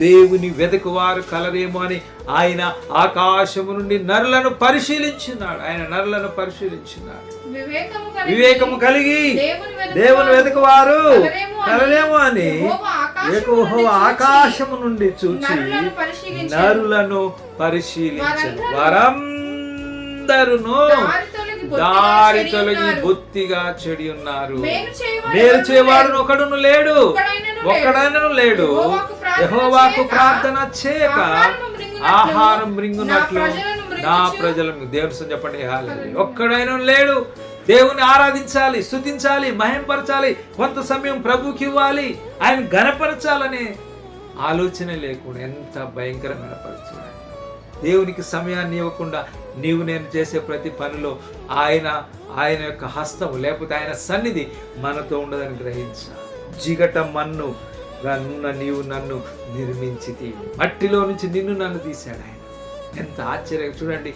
దేవుని వెదకువారు కలరేమో అని ఆయన ఆకాశము నుండి నరులను పరిశీలించున్నాడు ఆయన నరులను పరిశీలించున్నాడు వివేకము కలిగి దేవుని వెదకువారు కలరేమో అని ఆకాశము నుండి చూచి నరులను పరిశీలించను వారందరును దారి తొలగి బొత్తిగా చెడి ఉన్నారు. మేలు చేయవాడు. ఒకడును లేడు. ఒక్కడైనను లేడు. యెహోవాకు ప్రార్థన చేయక, ఆహారం మృంగునట్లు. నా ప్రజలను దేవుని సంగతి చెప్పండి. ఒక్కడైనా లేడు. దేవుని ఆరాధించాలి స్తుతించాలి మహింపరచాలి కొంత సమయం ప్రభుకి ఇవ్వాలి ఆయన గణపరచాలనే ఆలోచన లేకుండా ఎంత భయంకరమైన పరిస్థితి దేవునికి సమయాన్ని ఇవ్వకుండా నీవు నేను చేసే ప్రతి పనిలో ఆయన ఆయన యొక్క హస్తము లేకపోతే ఆయన సన్నిధి మనతో ఉండదని గ్రహించాలి. జిగట మన్ను నన్ను నీవు నన్ను నిర్మించితి. మట్టిలో నుంచి నిన్ను నన్ను తీశాడు ఆయన. ఎంత ఆశ్చర్యం. చూడండి.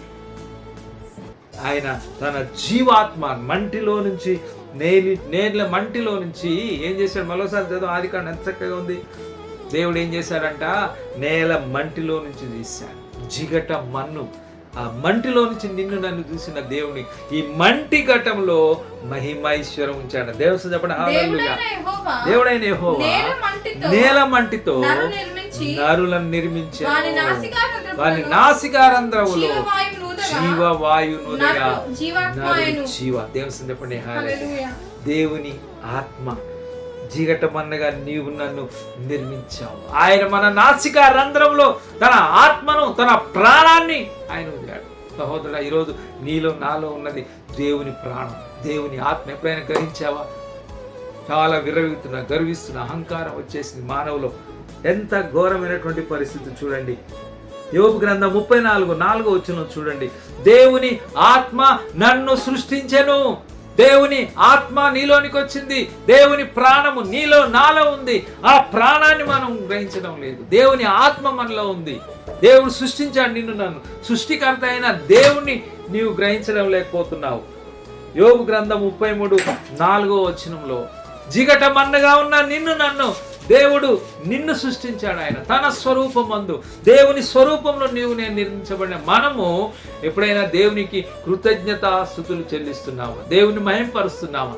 ఆయన తన జీవాత్మ మంటిలో నుంచి నేలి నేల మంటిలో నుంచి ఏం చేశాడు? మరోసారి చదువు. ఆది కాండ ఎంత చక్కగా ఉంది. దేవుడు ఏం చేశాడంట? నేల మంటిలో నుంచి తీశాడు. జిగట మన్ను ఆ మంటిలో నుంచి నిన్ను నన్ను చూసిన దేవుని ఈ మంటి ఘటంలో మహిమైశ్వరం ఉంచాడు దేవుడు చెప్పండి. దేవుడైన నేల మంటితో నరులను నిర్మించాడు వాని నాసికారంధ్రములో. నరుడు జీవ దేవుని చెప్పండి. దేవుని ఆత్మ జిగటమన్నగా నీవు నన్ను నిర్మించావు ఆయన మన నాసిక రంధ్రంలో తన ఆత్మను తన ప్రాణాన్ని ఆయన సహోదరుడు ఈరోజు నీలో నాలో ఉన్నది దేవుని ప్రాణం దేవుని ఆత్మ. ఎప్పుడైనా గ్రహించావా? చాలా విరవిస్తున్న గర్విస్తున్న అహంకారం వచ్చేసింది మానవులో. ఎంత ఘోరమైనటువంటి పరిస్థితి చూడండి. యోగు గ్రంథం ముప్పై నాలుగు నాలుగో వచ్చిన చూడండి. దేవుని ఆత్మ నన్ను సృష్టించెను. దేవుని ఆత్మ నీలోనికి వచ్చింది. దేవుని ప్రాణము నీలో నాలో ఉంది. ఆ ప్రాణాన్ని మనం గ్రహించడం లేదు. దేవుని ఆత్మ మనలో ఉంది. దేవుడు సృష్టించాడు నిన్ను నన్ను. సృష్టికర్త అయిన దేవుణ్ణి నీవు గ్రహించడం లేకపోతున్నావు. యోగు గ్రంథం ముప్పై మూడు నాలుగో వచనంలో జిగట మన్నగా ఉన్న నిన్ను నన్ను దేవుడు నిన్ను సృష్టించాడు ఆయన. తన స్వరూపమందు దేవుని స్వరూపంలో నీవు నేను నిర్మించబడిన మనము ఎప్పుడైనా దేవునికి కృతజ్ఞతా స్థుతులు చెల్లిస్తున్నాము? దేవుని మహింపరుస్తున్నాము?